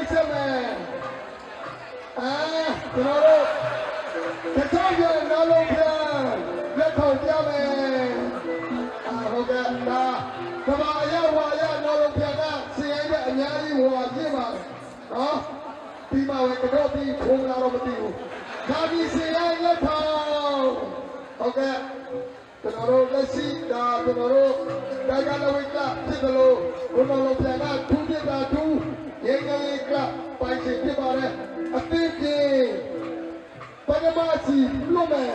မိတ်ဆက်မယ်အဲကျွန်တော်တို့တစ်ခါပြန်နားလုံးပြန်လက်ထောင်ပြမယ်အာဟုတ်ကဲ့ဒါကမာရဝါရနားလုံးပြန်ကဆင်းရဲတဲ့အများကြီးဟိုပါပြပါနော်ပြီးမှပဲကတော့ပြီးဖုံးလာတော့မသိဘူးဒါပြီးဆင်းရဲလက်ထောင်ဟုတ်ကဲ့ ကျွန်တော်တို့လက်ရှိဒါကျွန်တော်တို့ဒါကလဝိကဖြစ်တယ်လို့ဘုရားလုံးပြန်ကသူပြတာသူရေကလေးကပိုင်ရှင်ဖြစ်ပါတယ်အသိပြေပဒမစီလွတ်မယ်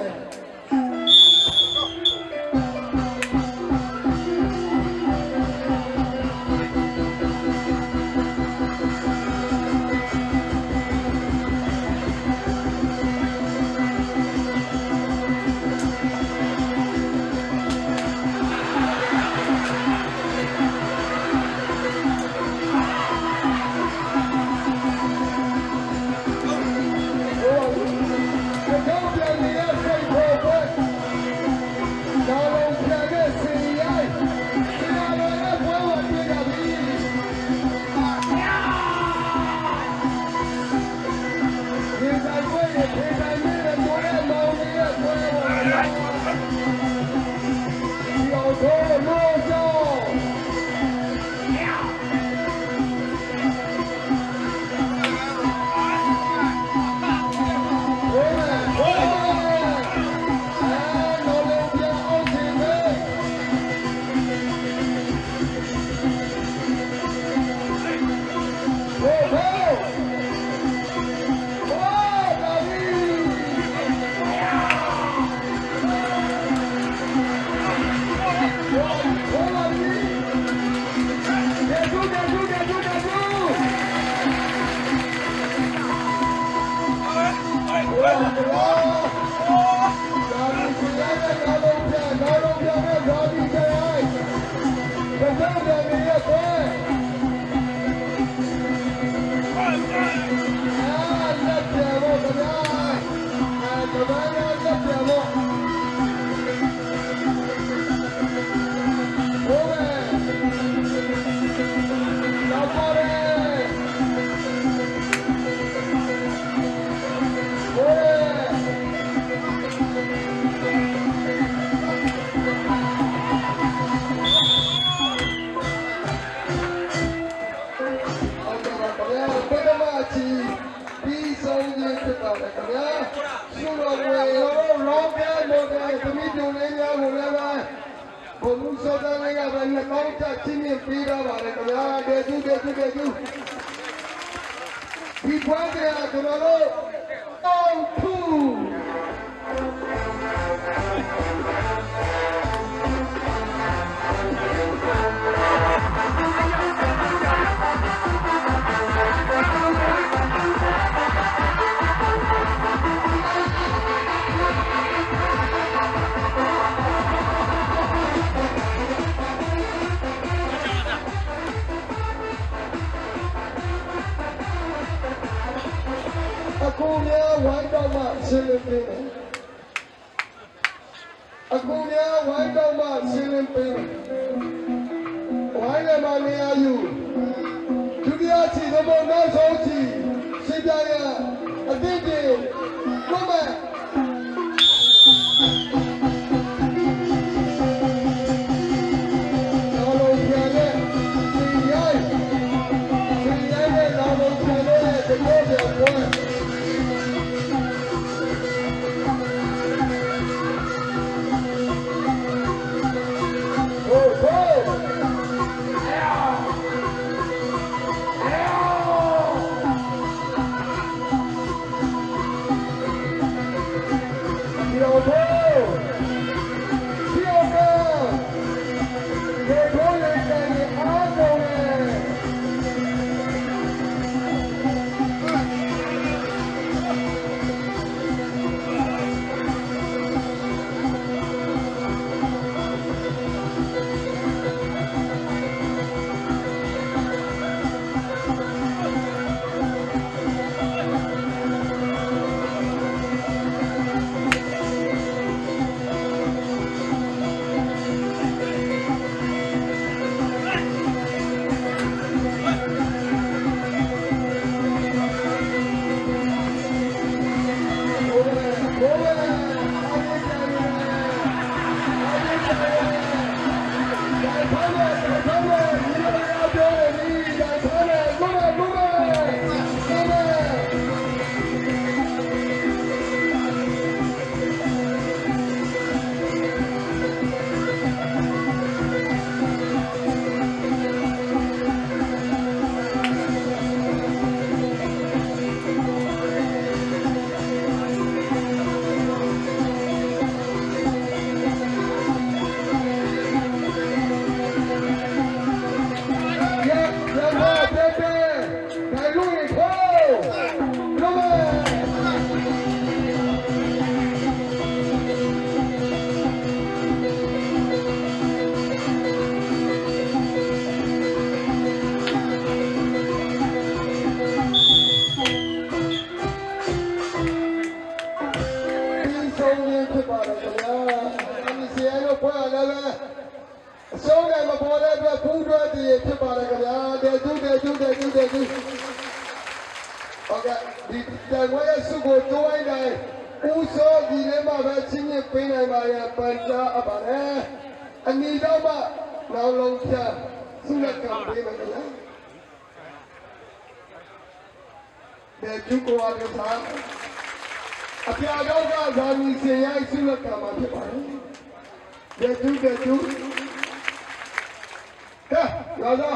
Mira, Maracuya, Beju, Beju, Beju. Tijuana, Colorado, 0-2. Waidoma Silipina. Akunya Waidoma Silipina. Waidoma Niayu. Juliati Dobo Nazoti Sidaya. တွေဖြစ်ပါတယ်ခင်ဗျာတဲ့သူတဲ့သူတဲ့သူတဲ့သူဟုတ်ကဲ့ဒီတိုင်ဝဲရဲ့စုကိုတွိုးလိုက်တိုင်းဦးစောဒီလေးမှာပဲချင်းချင်းပေးနိုင်ပါရဲ့ပန်ကြားအပ်ပါတယ်အနီတော့မှနောက်လုံးဖြတ်ဆုလက်ကံပေးမယ်ခင်ဗျာတဲ့ကျုပ်ကအကစားအပြာတော့ကဇာမီစင်ရိုက်ဆုလက်ကံမှာဖြစ်ပါတယ်တဲ့သူတဲ့ သူကဲလာလာ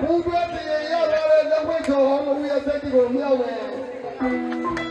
ဘူးပြတဲ့ရရတဲ့လက်ဝဲကျော်ဟောင်းဦးရဲ့စက်ကြီးကိုမြောက်မယ်